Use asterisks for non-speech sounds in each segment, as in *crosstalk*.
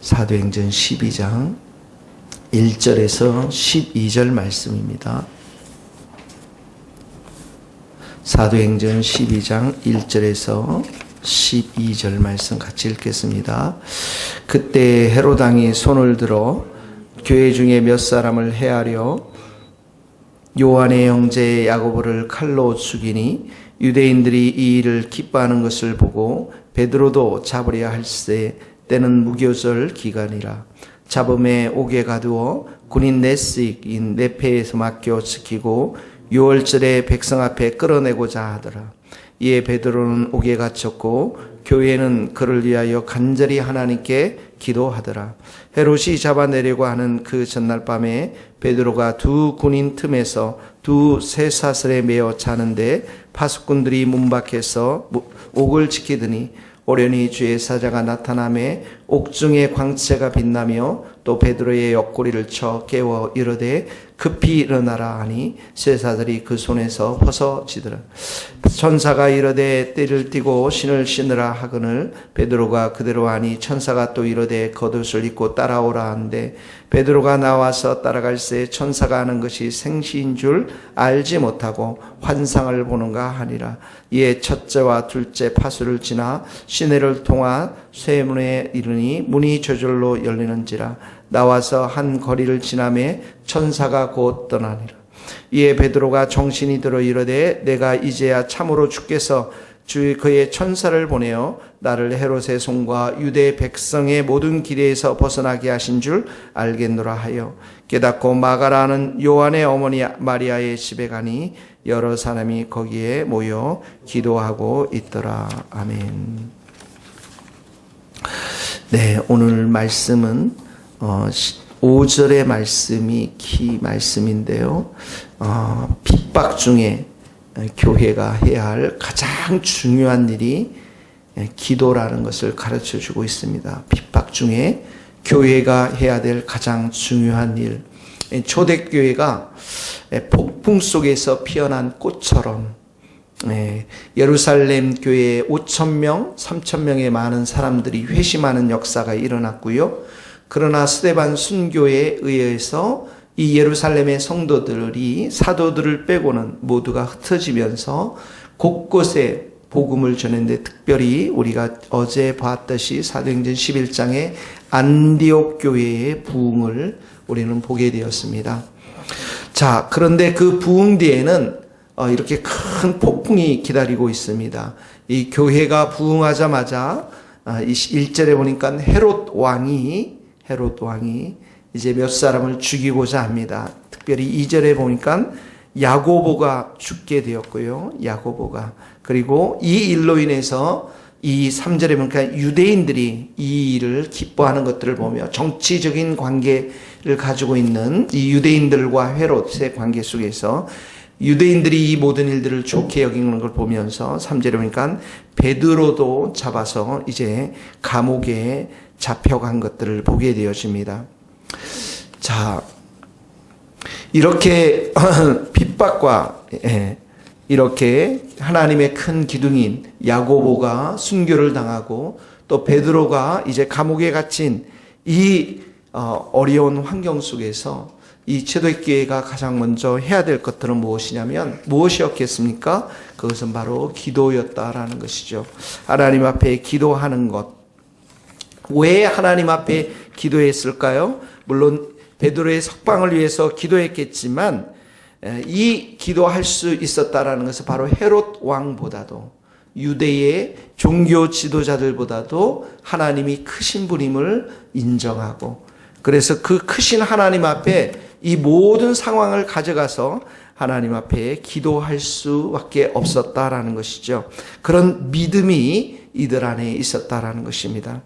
사도행전 12장 1절에서 12절 말씀입니다. 사도행전 12장 1절에서 12절 말씀 같이 읽겠습니다. 그때 헤로당이 손을 들어 교회 중에 몇 사람을 해하려 요한의 형제 야고보를 칼로 죽이니 유대인들이 이 일을 기뻐하는 것을 보고 베드로도 잡으려 할세 때는 무교절 기간이라 잡음에 옥에 가두어 군인 네스익인 네페에서 맡겨 지키고 6월절에 백성 앞에 끌어내고자 하더라. 이에 베드로는 옥에 갇혔고 교회는 그를 위하여 간절히 하나님께 기도하더라. 헤롯이 잡아내려고 하는 그 전날 밤에 베드로가 두 군인 틈에서 두 쇠사슬에 매어 자는데 파수꾼들이 문 밖에서 옥을 지키더니 오련히 주의 사자가 나타남에 옥중의 광채가 빛나며 또 베드로의 옆구리를 쳐 깨워 이르되 급히 일어나라 하니 쇠사들이 그 손에서 벗어지더라. 천사가 이르되 띠를 띠고 신을 신으라 하거늘 베드로가 그대로 하니 천사가 또 이르되 겉옷을 입고 따라오라 하는데 베드로가 나와서 따라갈새 천사가 하는 것이 생시인 줄 알지 못하고 환상을 보는가 하니라. 이에 첫째와 둘째 파수를 지나 시내를 통하 쇠문에 이르니 문이 저절로 열리는지라 나와서 한 거리를 지나매 천사가 곧 떠나니라 이에 베드로가 정신이 들어 이르되 내가 이제야 참으로 주께서 주 그의 천사를 보내어 나를 헤롯의 손과 유대 백성의 모든 기대에서 벗어나게 하신 줄 알겠노라 하여 깨닫고 마가라는 요한의 어머니 마리아의 집에 가니 여러 사람이 거기에 모여 기도하고 있더라 아멘. 네, 오늘 말씀은 어, 5절의 말씀이 키 말씀인데요. 어, 핍박 중에 교회가 해야 할 가장 중요한 일이 기도라는 것을 가르쳐 주고 있습니다. 핍박 중에 교회가 해야 될 가장 중요한 일. 초대교회가 폭풍 속에서 피어난 꽃처럼 예루살렘 교회에 5천 명, 3천 명의 많은 사람들이 회심하는 역사가 일어났고요. 그러나 스데반 순교에 의해서 이 예루살렘의 성도들이 사도들을 빼고는 모두가 흩어지면서 곳곳에 복음을 전했는데 특별히 우리가 어제 봤듯이 사도행전 11장의 안디옥 교회의 부흥을 우리는 보게 되었습니다. 자, 그런데 그 부흥 뒤에는 어, 이렇게 큰 폭풍이 기다리고 있습니다. 이 교회가 부흥하자마자 아, 이 1절에 보니까 헤롯 왕이 헤롯 왕이 이제 몇 사람을 죽이고자 합니다. 특별히 2절에 보니까 야고보가 죽게 되었고요. 야고보가. 그리고 이 일로 인해서 이 3절에 보니까 유대인들이 이 일을 기뻐하는 것들을 보며 정치적인 관계를 가지고 있는 이 유대인들과 헤롯의 관계 속에서 유대인들이 이 모든 일들을 좋게 여기는 걸 보면서 3절에 보니까 베드로도 잡아서 이제 감옥에 잡혀간 것들을 보게 되어집니다. 자, 이렇게 *laughs* 핍박과 예, 이렇게 하나님의 큰 기둥인 야고보가 순교를 당하고 또 베드로가 이제 감옥에 갇힌 이 어, 어려운 환경 속에서 이 최도교회가 가장 먼저 해야 될 것들은 무엇이냐면 무엇이었겠습니까? 그것은 바로 기도였다라는 것이죠. 하나님 앞에 기도하는 것. 왜 하나님 앞에 기도했을까요? 물론 베드로의 석방을 위해서 기도했겠지만 이 기도할 수 있었다라는 것은 바로 헤롯 왕보다도 유대의 종교 지도자들보다도 하나님이 크신 분임을 인정하고 그래서 그 크신 하나님 앞에 이 모든 상황을 가져가서 하나님 앞에 기도할 수밖에 없었다라는 것이죠. 그런 믿음이 이들 안에 있었다라는 것입니다.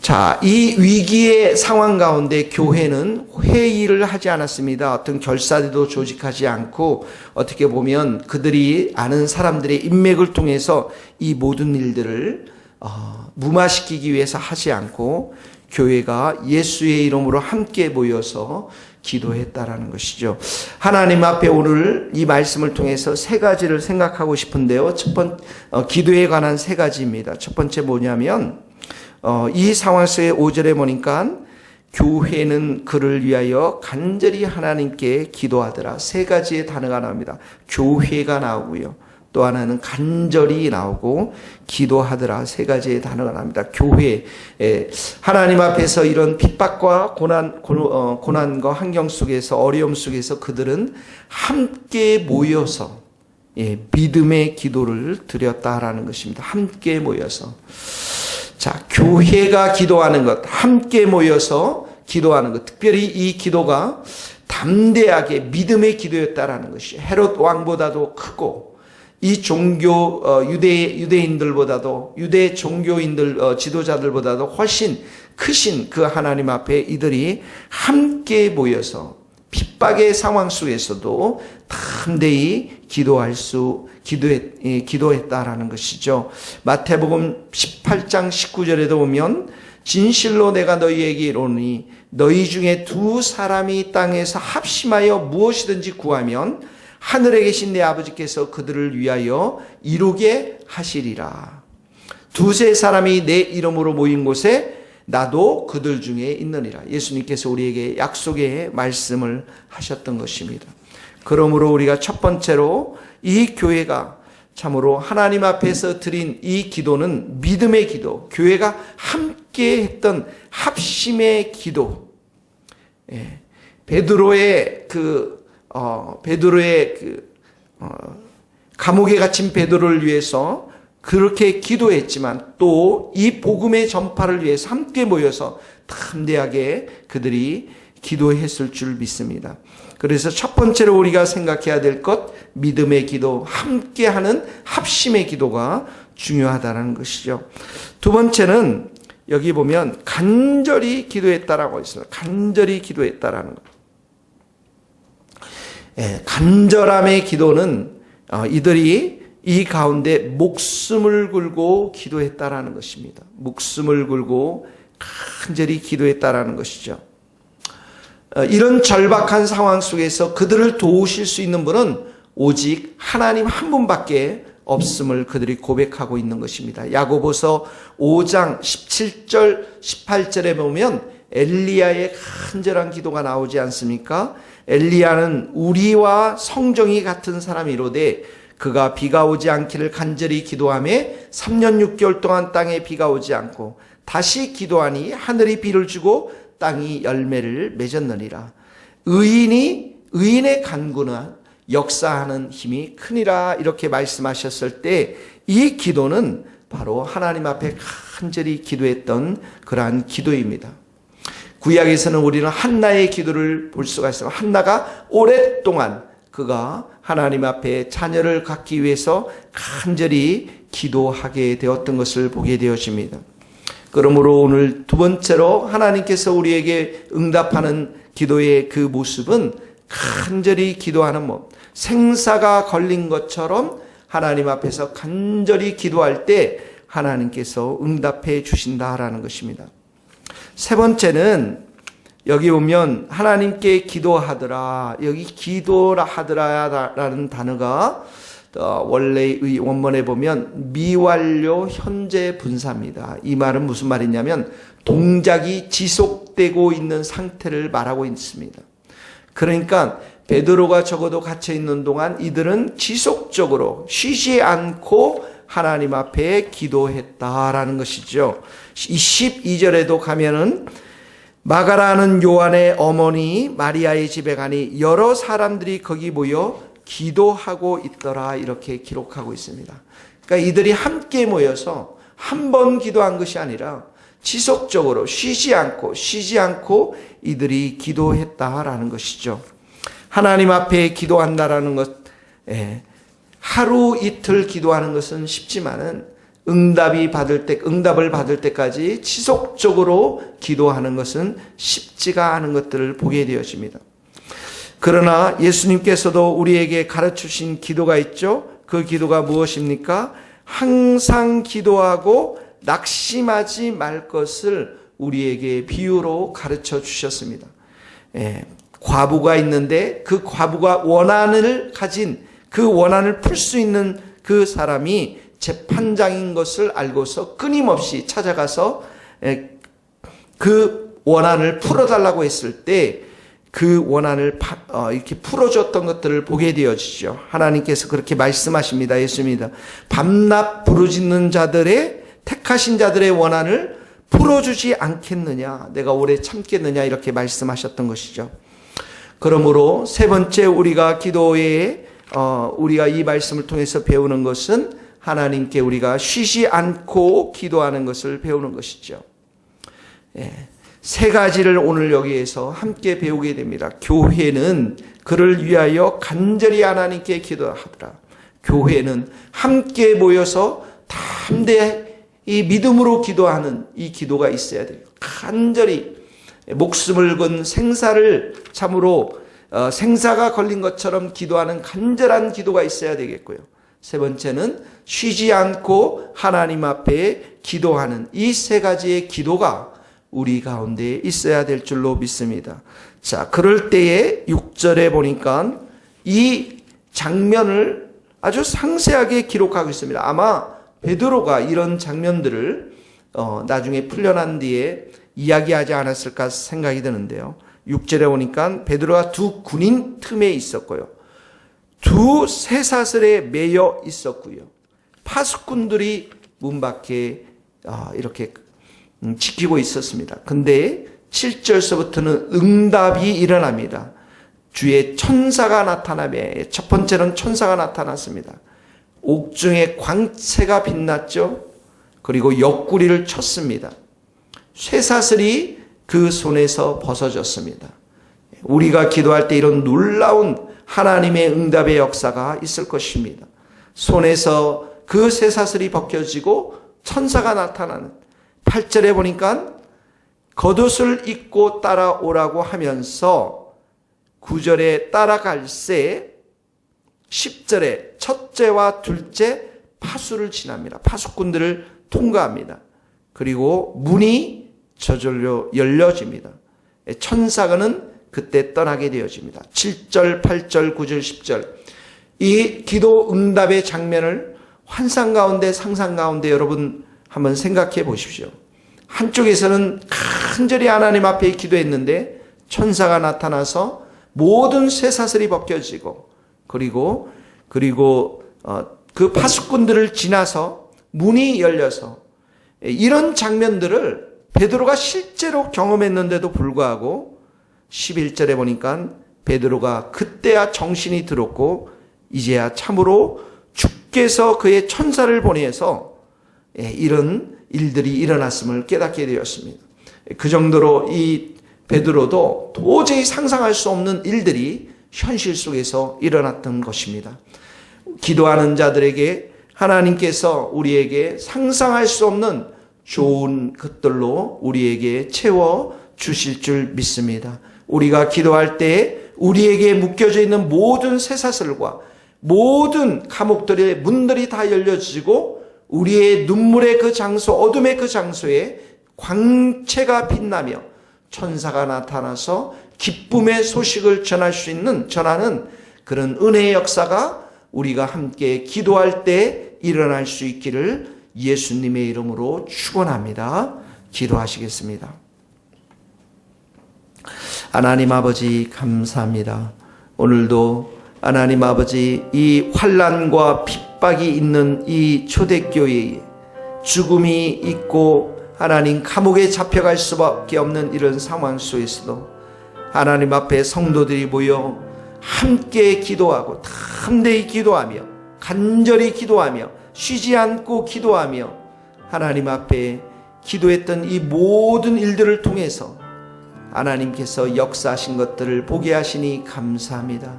자, 이 위기의 상황 가운데 교회는 회의를 하지 않았습니다. 어떤 결사들도 조직하지 않고 어떻게 보면 그들이 아는 사람들의 인맥을 통해서 이 모든 일들을 어, 무마시키기 위해서 하지 않고 교회가 예수의 이름으로 함께 모여서 기도했다라는 것이죠. 하나님 앞에 오늘 이 말씀을 통해서 세 가지를 생각하고 싶은데요. 첫 번, 어, 기도에 관한 세 가지입니다. 첫 번째 뭐냐면, 어, 이 상황 속에 5절에 보니까 교회는 그를 위하여 간절히 하나님께 기도하더라. 세 가지의 단어가 나옵니다. 교회가 나오고요. 또 하나는 간절히 나오고 기도하더라. 세 가지의 단어가 나옵니다. 교회. 에, 하나님 앞에서 이런 핍박과 고난, 고- 어, 고난과 환경 속에서 어려움 속에서 그들은 함께 모여서 예, 믿음의 기도를 드렸다라는 것입니다. 함께 모여서. 자, 교회가 기도하는 것, 함께 모여서 기도하는 것, 특별히 이 기도가 담대하게 믿음의 기도였다라는 것이 헤롯 왕보다도 크고 이 종교 어, 유대 유대인들보다도 유대 종교인들 어, 지도자들보다도 훨씬 크신 그 하나님 앞에 이들이 함께 모여서 핍박의 상황 속에서도 담대히 기도할 수 기도했, 예, 기도했다라는 것이죠. 마태복음 18장 19절에도 보면 진실로 내가 너희에게 이르노니 너희 중에 두 사람이 땅에서 합심하여 무엇이든지 구하면 하늘에 계신 내 아버지께서 그들을 위하여 이루게 하시리라. 두세 사람이 내 이름으로 모인 곳에 나도 그들 중에 있느니라. 예수님께서 우리에게 약속의 말씀을 하셨던 것입니다. 그러므로 우리가 첫 번째로 이 교회가 참으로 하나님 앞에서 드린 이 기도는 믿음의 기도, 교회가 함께 했던 합심의 기도. 예. 베드로의 그, 어, 베드로의 그, 어, 감옥에 갇힌 베드로를 위해서 그렇게 기도했지만 또 이 복음의 전파를 위해서 함께 모여서 담대하게 그들이 기도했을 줄 믿습니다. 그래서 첫 번째로 우리가 생각해야 될 것, 믿음의 기도, 함께하는 합심의 기도가 중요하다는 것이죠. 두 번째는 여기 보면 간절히 기도했다라고 있습니다. 간절히 기도했다라는 것. 예, 간절함의 기도는 어, 이들이 이 가운데 목숨을 걸고 기도했다라는 것입니다. 목숨을 걸고 간절히 기도했다라는 것이죠. 어, 이런 절박한 상황 속에서 그들을 도우실 수 있는 분은 오직 하나님 한 분밖에 없음을 그들이 고백하고 있는 것입니다. 야고보서 5장 17절 18절에 보면 엘리야의 간절한 기도가 나오지 않습니까? 엘리야는 우리와 성정이 같은 사람이로되 그가 비가 오지 않기를 간절히 기도함에 3년 6개월 동안 땅에 비가 오지 않고 다시 기도하니 하늘이 비를 주고 땅이 열매를 맺었느니라. 의인이 의인의 간구는 역사하는 힘이 크니라 이렇게 말씀하셨을 때 이 기도는 바로 하나님 앞에 간절히 기도했던 그러한 기도입니다. 구약에서는 우리는 한나의 기도를 볼 수가 있어요. 한나가 오랫동안 그가 하나님 앞에 자녀를 갖기 위해서 간절히 기도하게 되었던 것을 보게 되어집니다. 그러므로 오늘 두 번째로 하나님께서 우리에게 응답하는 기도의 그 모습은 간절히 기도하는 법. 생사가 걸린 것처럼 하나님 앞에서 간절히 기도할 때 하나님께서 응답해 주신다라는 것입니다. 세 번째는 여기 보면 하나님께 기도하더라. 여기 기도라 하더라라는 단어가 어, 원래의 원문에 보면 미완료 현재 분사입니다. 이 말은 무슨 말이냐면 동작이 지속되고 있는 상태를 말하고 있습니다. 그러니까 베드로가 적어도 갇혀 있는 동안 이들은 지속적으로 쉬지 않고 하나님 앞에 기도했다라는 것이죠. 12절에도 가면은 마가라는 요한의 어머니 마리아의 집에 가니 여러 사람들이 거기 모여 기도하고 있더라 이렇게 기록하고 있습니다. 그러니까 이들이 함께 모여서 한 번 기도한 것이 아니라 지속적으로 쉬지 않고 쉬지 않고 이들이 기도했다라는 것이죠. 하나님 앞에 기도한다라는 것, 예, 하루 이틀 기도하는 것은 쉽지만은 응답이 받을 때, 응답을 받을 때까지 지속적으로 기도하는 것은 쉽지가 않은 것들을 보게 되어집니다. 그러나 예수님께서도 우리에게 가르치신 기도가 있죠. 그 기도가 무엇입니까? 항상 기도하고 낙심하지 말 것을 우리에게 비유로 가르쳐 주셨습니다. 예, 과부가 있는데 그 과부가 원한을 가진 그 원한을 풀 수 있는 그 사람이 재판장인 것을 알고서 끊임없이 찾아가서 에, 그 원한을 풀어달라고 했을 때 그 원한을 파- 어, 이렇게 풀어줬던 것들을 보게 되어지죠. 하나님께서 그렇게 말씀하십니다. 예수입니다. 밤낮 부르짖는 자들의 택하신 자들의 원한을 풀어주지 않겠느냐, 내가 오래 참겠느냐 이렇게 말씀하셨던 것이죠. 그러므로 세 번째 우리가 기도에 어, 우리가 이 말씀을 통해서 배우는 것은 하나님께 우리가 쉬지 않고 기도하는 것을 배우는 것이죠. 예. 세 가지를 오늘 여기에서 함께 배우게 됩니다. 교회는 그를 위하여 간절히 하나님께 기도하더라. 교회는 함께 모여서 담대히 믿음으로 기도하는 이 기도가 있어야 돼요. 간절히 목숨을 건 생사를 참으로 어, 생사가 걸린 것처럼 기도하는 간절한 기도가 있어야 되겠고요. 세 번째는 쉬지 않고 하나님 앞에 기도하는 이 세 가지의 기도가 우리 가운데 있어야 될 줄로 믿습니다. 자, 그럴 때에 6절에 보니까 이 장면을 아주 상세하게 기록하고 있습니다. 아마 베드로가 이런 장면들을 어, 나중에 풀려난 뒤에 이야기하지 않았을까 생각이 드는데요. 6절에 보니까 베드로가 두 군인 틈에 있었고요. 두 쇠사슬에 매여 있었고요. 파수꾼들이 문 밖에 아, 이렇게 음, 지키고 있었습니다. 근데 7절서부터는 응답이 일어납니다. 주의 천사가 나타나며 첫 번째는 천사가 나타났습니다. 옥중에 광채가 빛났죠. 그리고 옆구리를 쳤습니다. 쇠사슬이 그 손에서 벗어졌습니다. 우리가 기도할 때 이런 놀라운 하나님의 응답의 역사가 있을 것입니다. 손에서 그 쇠사슬이 벗겨지고 천사가 나타나는 8절에 보니까 겉옷을 입고 따라오라고 하면서 9절에 따라갈새 10절에 첫째와 둘째 파수를 지납니다. 파수꾼들을 통과합니다. 그리고 문이 저절로 열려집니다. 천사가는 그때 떠나게 되어집니다. 7절, 8절, 9절, 10절. 이 기도 응답의 장면을 환상 가운데, 상상 가운데 여러분 한번 생각해 보십시오. 한쪽에서는 간절히 하나님 앞에 기도했는데 천사가 나타나서 모든 쇠사슬이 벗겨지고 그리고 그리고 어, 그 파수꾼들을 지나서 문이 열려서 이런 장면들을 베드로가 실제로 경험했는데도 불구하고 11절에 보니까 베드로가 그때야 정신이 들었고 이제야 참으로 주께서 그의 천사를 보내서 예, 이런 일들이 일어났음을 깨닫게 되었습니다. 그 정도로 이 베드로도 도저히 상상할 수 없는 일들이 현실 속에서 일어났던 것입니다. 기도하는 자들에게 하나님께서 우리에게 상상할 수 없는 좋은 것들로 우리에게 채워 주실 줄 믿습니다. 우리가 기도할 때 우리에게 묶여져 있는 모든 쇠사슬과 모든 감옥들의 문들이 다 열려지고 우리의 눈물의 그 장소, 어둠의 그 장소에 광채가 빛나며 천사가 나타나서 기쁨의 소식을 전할 수 있는, 전하는 그런 은혜의 역사가 우리가 함께 기도할 때 일어날 수 있기를 예수님의 이름으로 축원합니다. 기도하시겠습니다. 하나님 아버지 감사합니다. 오늘도 하나님 아버지 이 환란과 핍박이 있는 이 초대교회에 죽음이 있고 하나님 감옥에 잡혀갈 수밖에 없는 이런 상황 속에서도 하나님 앞에 성도들이 모여 함께 기도하고 담대히 기도하며 간절히 기도하며 쉬지 않고 기도하며 하나님 앞에 기도했던 이 모든 일들을 통해서 하나님께서 역사하신 것들을 보게 하시니 감사합니다.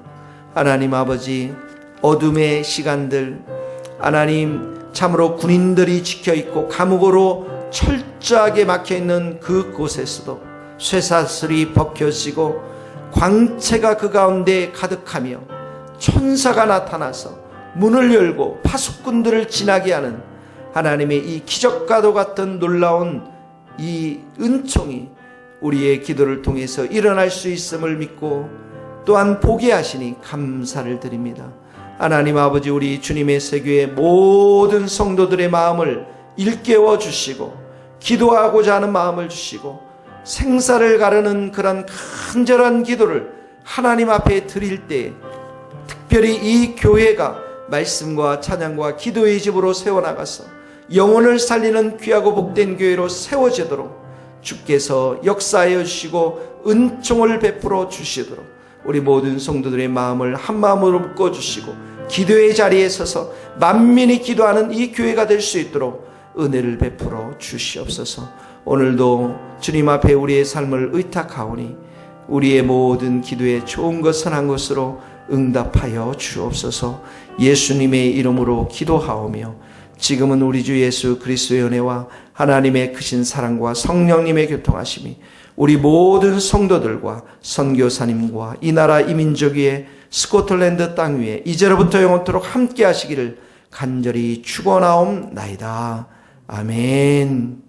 하나님 아버지 어둠의 시간들 하나님 참으로 군인들이 지켜 있고 감옥으로 철저하게 막혀 있는 그 곳에서도 쇠사슬이 벗겨지고 광채가 그 가운데 가득하며 천사가 나타나서 문을 열고 파수꾼들을 지나게 하는 하나님의 이 기적과도 같은 놀라운 이 은총이 우리의 기도를 통해서 일어날 수 있음을 믿고 또한 보게 하시니 감사를 드립니다. 하나님 아버지 우리 주님의 세교의 모든 성도들의 마음을 일깨워 주시고 기도하고자 하는 마음을 주시고 생사를 가르는 그런 간절한 기도를 하나님 앞에 드릴 때 특별히 이 교회가 말씀과 찬양과 기도의 집으로 세워나가서 영혼을 살리는 귀하고 복된 교회로 세워지도록 주께서 역사하여 주시고 은총을 베풀어 주시도록 우리 모든 성도들의 마음을 한 마음으로 묶어 주시고 기도의 자리에 서서 만민이 기도하는 이 교회가 될 수 있도록 은혜를 베풀어 주시옵소서. 오늘도 주님 앞에 우리의 삶을 의탁하오니 우리의 모든 기도에 좋은 것 선한 것으로 응답하여 주옵소서. 예수님의 이름으로 기도하오며 지금은 우리 주 예수 그리스도의 은혜와 하나님의 크신 사랑과 성령님의 교통하심이 우리 모든 성도들과 선교사님과 이 나라 이민족 위에 스코틀랜드 땅 위에 이제로부터 영원토록 함께 하시기를 간절히 축원하옵나이다. 아멘.